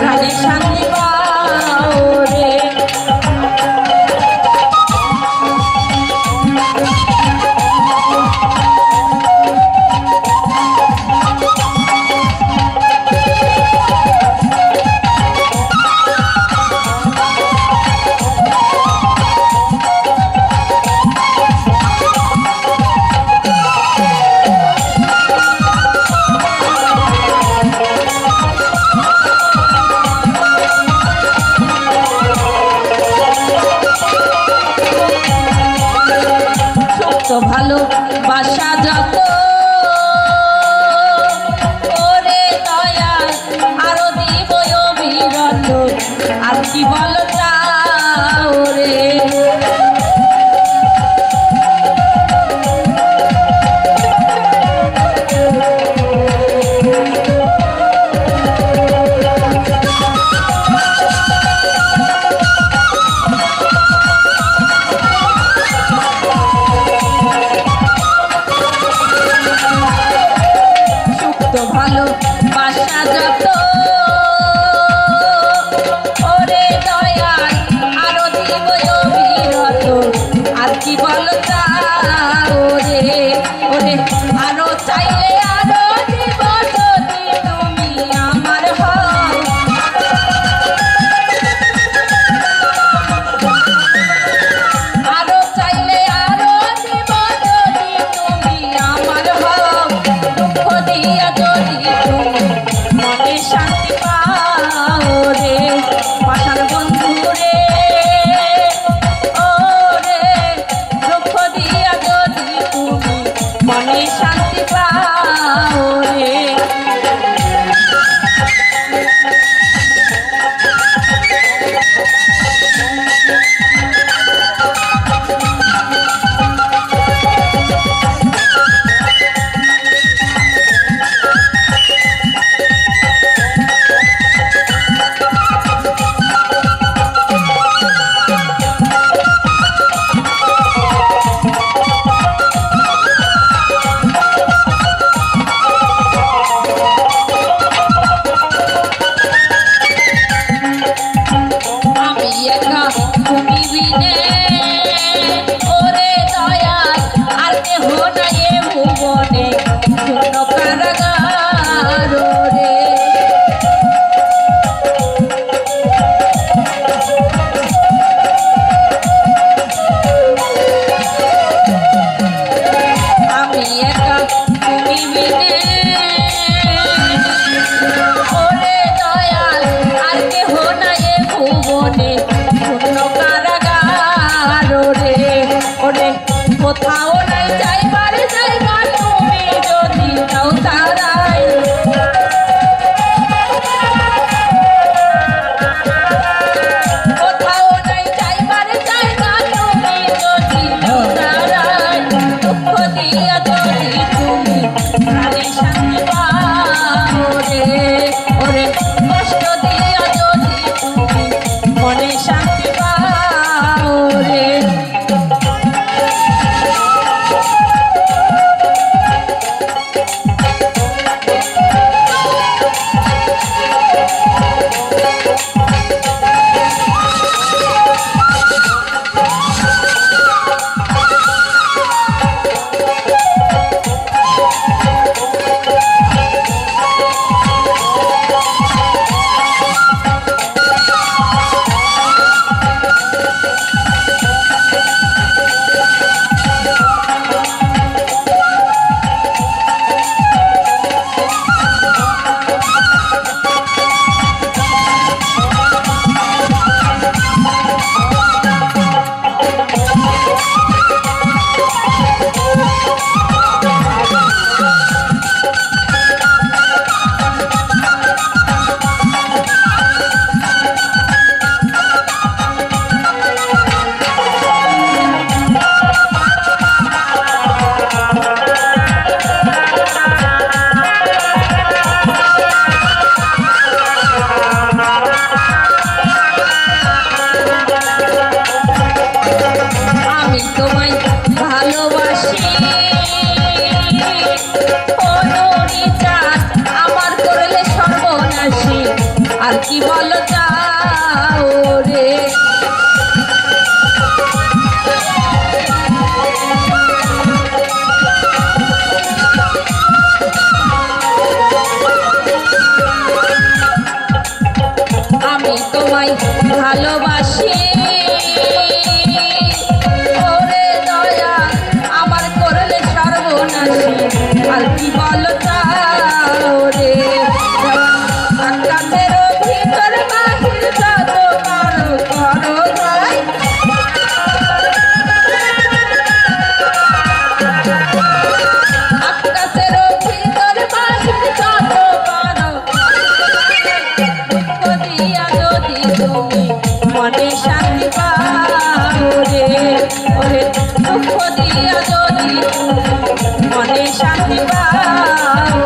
সাথে সাথে এত ভালো বাসা যত ওরে দয়া আরও দিব আর কি বলো ভালো বাসা যত। ওরে দয়াল, আরও দিব অভিরত। আর কি বলো তা? ওরে ওরে, আরও চাইলে Paola. Al-Qibala বাবা।